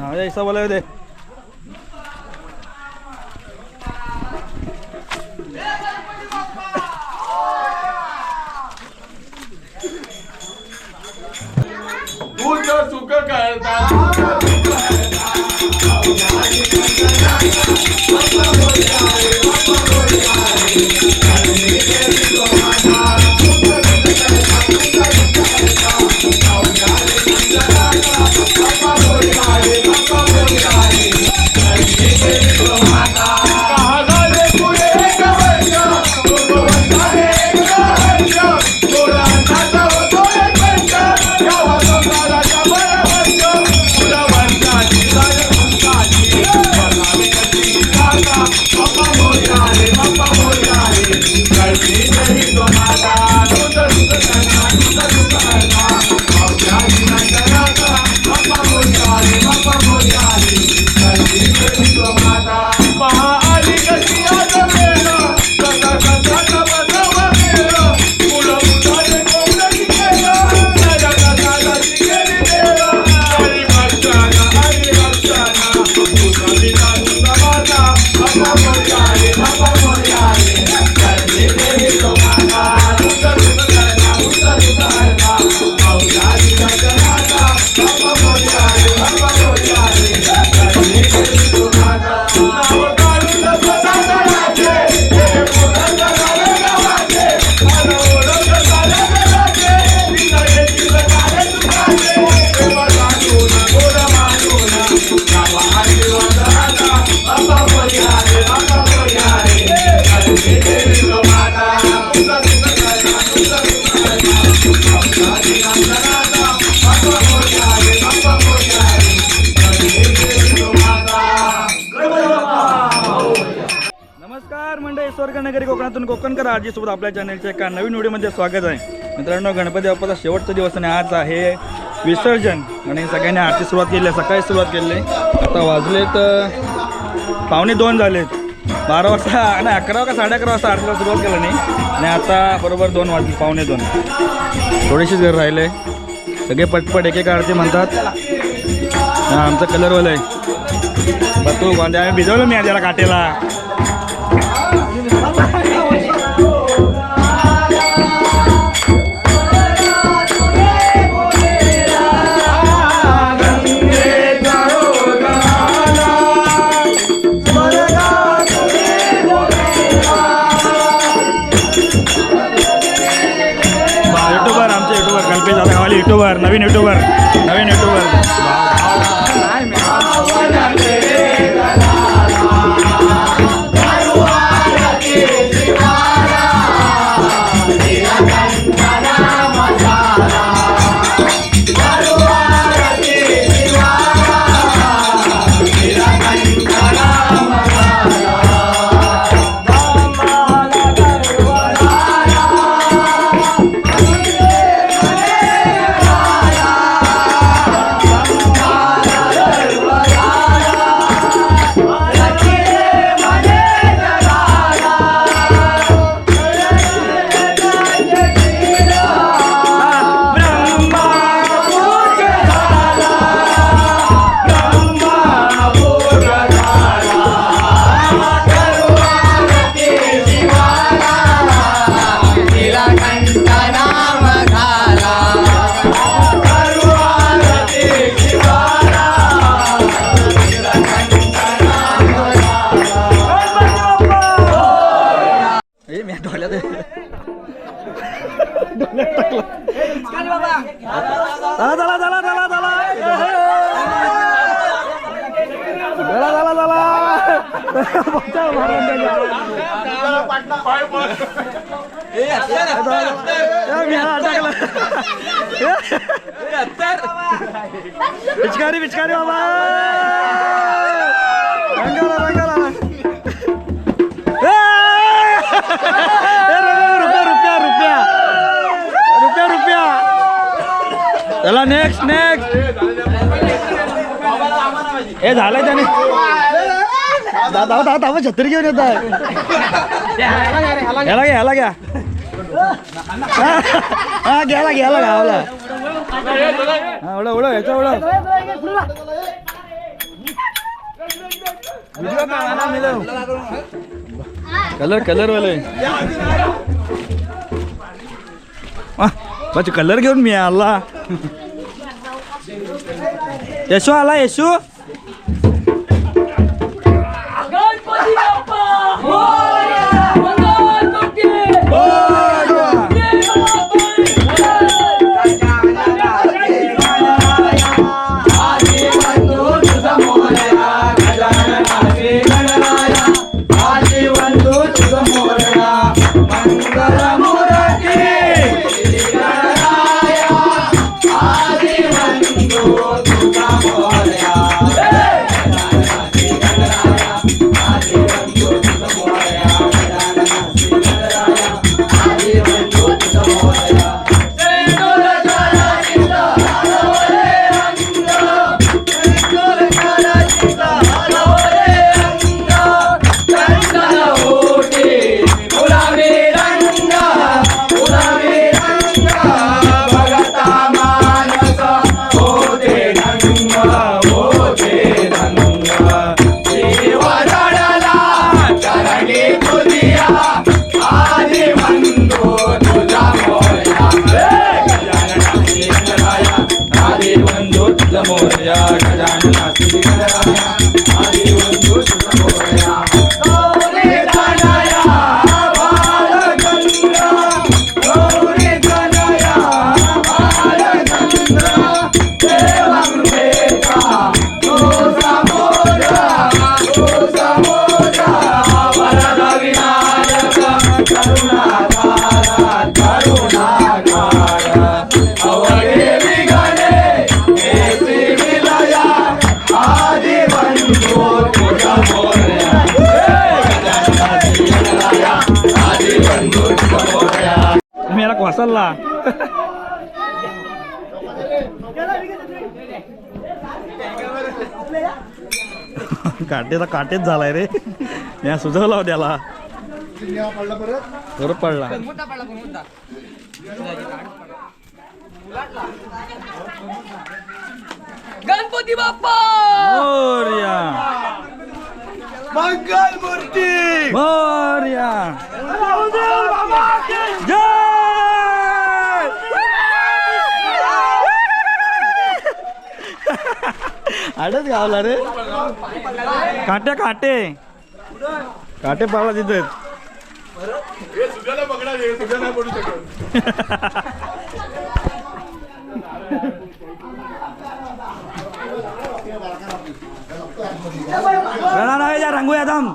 हा ऐसा बोला दे सुख करता नमस्कार मंडळी. स्वर्ग नगरी कोकणातून कोकणकर आजीसोबत आपल्या चॅनलच्या एका नवीन व्हिडिओमध्ये स्वागत आहे. मित्रांनो गणपती बाप्पाचा शेवटचा दिवस आणि आज आहे विसर्जन. आणि सगळ्यांनी आरती सुरुवात केली आहे. सकाळी सुरुवात केली आहे. आता वाजलेत तर पावणे दोन झालेत. बारा वाजता नाही अकरा का साडे अकरा वाजता आरतीला सुरुवात केलं नाही. आणि आता बरोबर दोन वाजले पावणे दोन. थोडीशीच घर राहिले सगळे पटपट एके एक आरती म्हणतात. हा आमचा कलरवाला आहे. बतू गोंदे आम्ही भिजवलं मी त्याला काटेला नवीन युट्यूबर नवीन युट्यूबर पिचकारी पिचकारी बाबा! रंगाला रंगाला! रुपया रुपया रुपया रुपया! रुपया चला नेक्स्ट नेक्स्ट हे झालंय त्याने. दादा दादा दादा छत्री घेऊन येत आहे. ह्याला घ्या ह्याला घ्या. हा घ्याला घ्याला घ्यावला ओळख ओळख याचा ओळख कलर कलर वाले. माझे कलर घेऊन मी आला. येशू आला येशू. मी याला कोसलला काटेचा काटेच झालाय रे. मी सुचवला हो त्याला. बरं पडला. गणपती बाप्पा! मोर्या. मंगल मूर्ती मोर्या जय! आडच गावला रे. काटे काटे. काटे पावला तिथं. रंगूया दम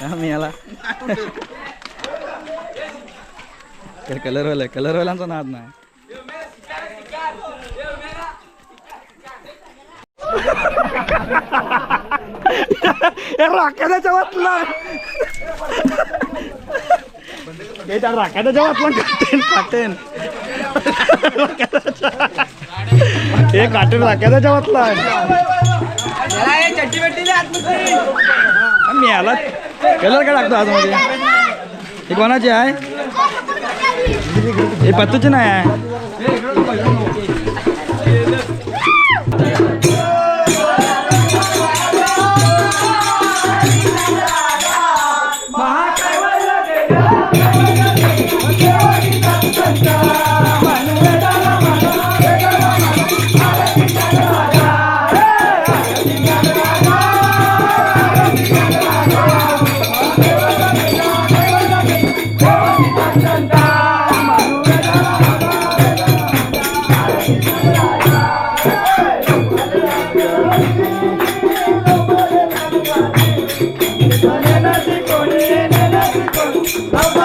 याला. कलरवाला कलरवाल्यांचा नाद नाही. राख्याच्या जेवातला त्या राख्याच्या जेवातला काटेन हे मी आला कलर काय टाकतो आज म्हणजे हे कोणाची आहे? हे पत्तूचे नाही आहे. Okay.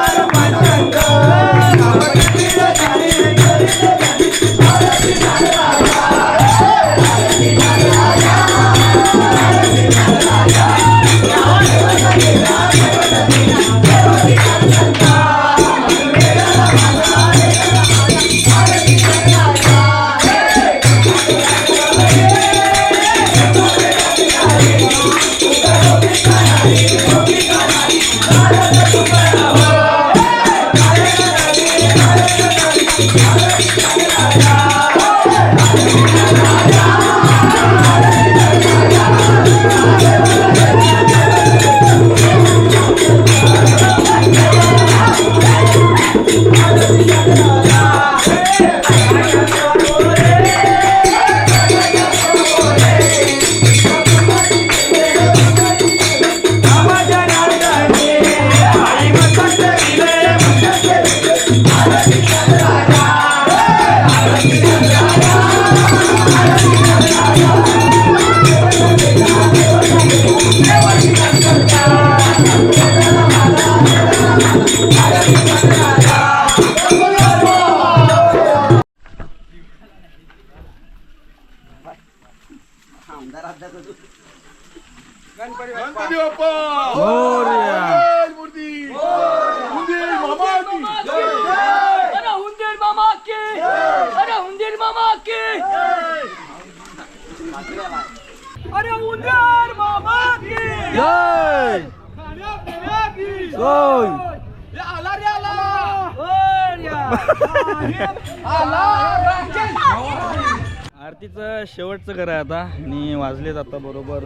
आरतीचं करा आता. आणि वाजलेत आता बरोबर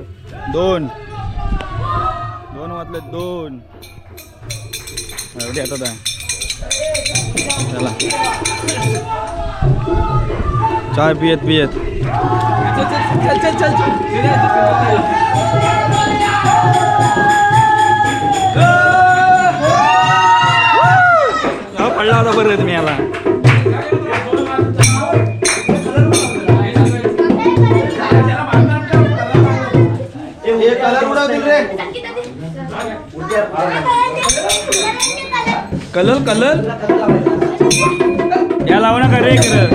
दोन. दोन वाजले दोन. एवढे आता चला. चाय पियत पियत. पडला होता बरं तुम्ही याला. Colour colour? या लावू नका रे कलर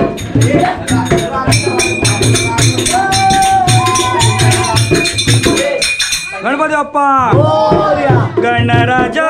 गणपती बाप्पा. गणराजा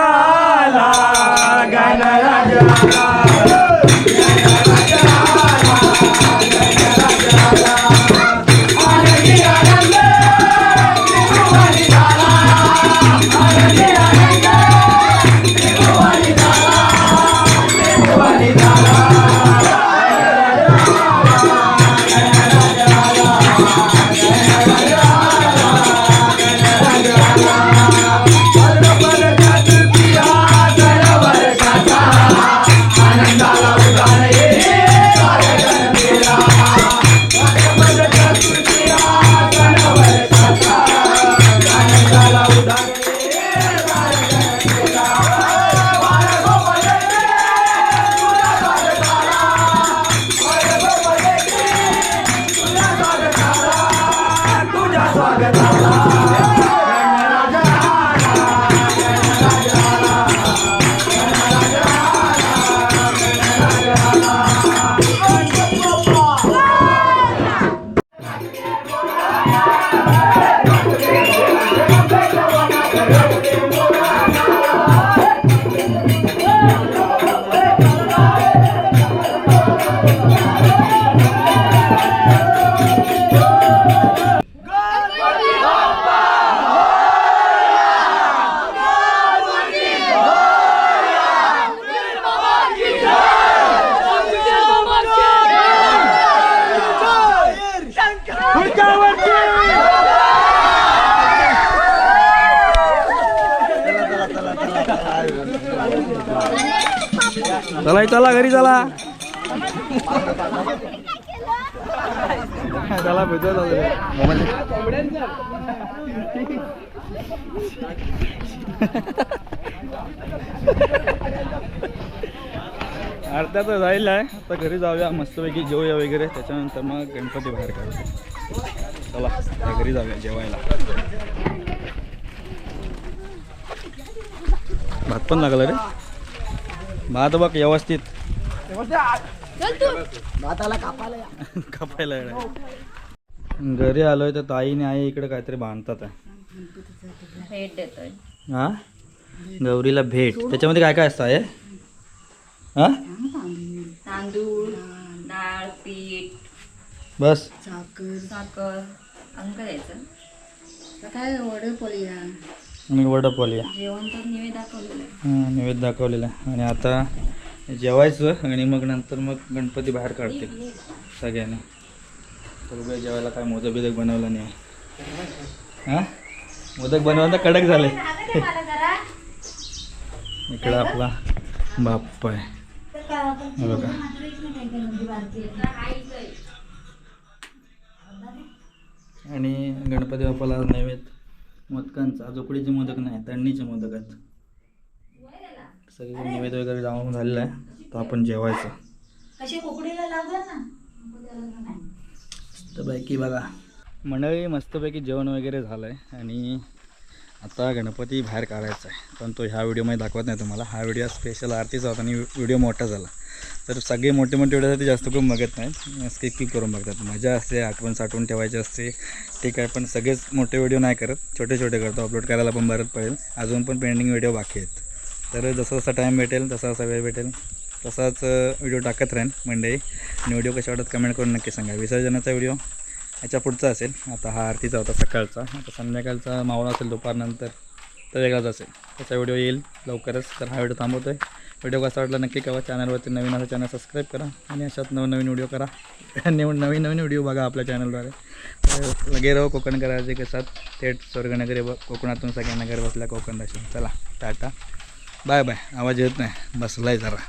चला चला घरी चला. चला भेटू अर्धा तर जायला आहे. आता घरी जाऊया मस्तपैकी जेवूया वगैरे. त्याच्यानंतर मग गणपती बाहेर काढतो चला घरी जाऊया जेवायला. भात पण लागला रे. भात बघ व्यवस्थित. कापायला. घरी आलोय तर ताईने आई इकडे काहीतरी बांधतात भेट देतोय. हा? गौरीला भेट. त्याच्यामध्ये काय काय असतं आहे? हा? तांदूळ डाळ पीठ. बस. साखर. अजून काय द्यायचं? काय ऑर्डर आणि वडापावली. जेवण तर निवेद दाखवलेलं आहे. हां नैवेद्य दाखवलेला आणि आता जेवायचं आणि मग नंतर मग गणपती बाहेर काढतील सगळ्यांनी. तर जेवायला काय मोदक बिदक बनवला नाही. हां? मोदक बनवायला कडक झाले. इकडं आपला बाप्पा आहे. बघा. आणि गणपती बाप्पाला नैवेद्य मोदकांचा आज उकडीचे मोदक नाही तळणीचे मोदक आहेत. सगळे निवेद वगैरे जाऊन झालेलं आहे. तर आपण जेवायचं. मस्तपैकी बघा. मंडळी मस्तपैकी जेवण वगैरे झालं आहे आणि आता गणपती बाहेर काढायचा आहे. पण तो ह्या व्हिडिओमध्ये दाखवत नाही तुम्हाला. हा व्हिडिओ स्पेशल आरतीचा होता आणि व्हिडिओ मोठा झाला. तर सगळे मोठे मोठे व्हिडिओसाठी जास्त करून बघत नाहीत. स्किप किप करून बघतात. मजा असते आठवण साठवून ठेवायची असते. ठीक आहे पण सगळेच मोठे व्हिडिओ नाही करत. छोटे छोटे करतो. अपलोड करायला पण बरंच पडेल. अजून पण पेंडिंग व्हिडिओ बाकी आहेत. तर जसा जसा टाईम भेटेल तसा जसा वेळ भेटेल. तसाच व्हिडिओ टाकत राहीन मंडई आणि व्हिडिओ कशा वाटत कमेंट करून नक्की सांगा. विसर्जनाचा व्हिडिओ ह्याच्या पुढचा असेल. आता हा आरतीचा होता सकाळचा. आता संध्याकाळचा मावळा असेल दुपारनंतर तर वेगळाच असेल. त्याचा व्हिडिओ येईल लवकरच. तर हा व्हिडिओ थांबवतो आहे व्हिडिओ कसा वाटला नक्की करा चॅनलवरती नवीन असं चॅनल सबस्क्राईब करा. आणि अशात नवनवीन व्हिडिओ करा. नवीन नवीन नवीन व्हिडिओ बघा आपल्या चॅनलद्वारे लगे राहो कोकण करायचे कसात थेट स्वर्गनगरी कोकणातून सगळ्यांना घर बसल्या कोकण दर्शन. चला टाटा. बाय बाय आवाज येत नाही. बसलाय जरा.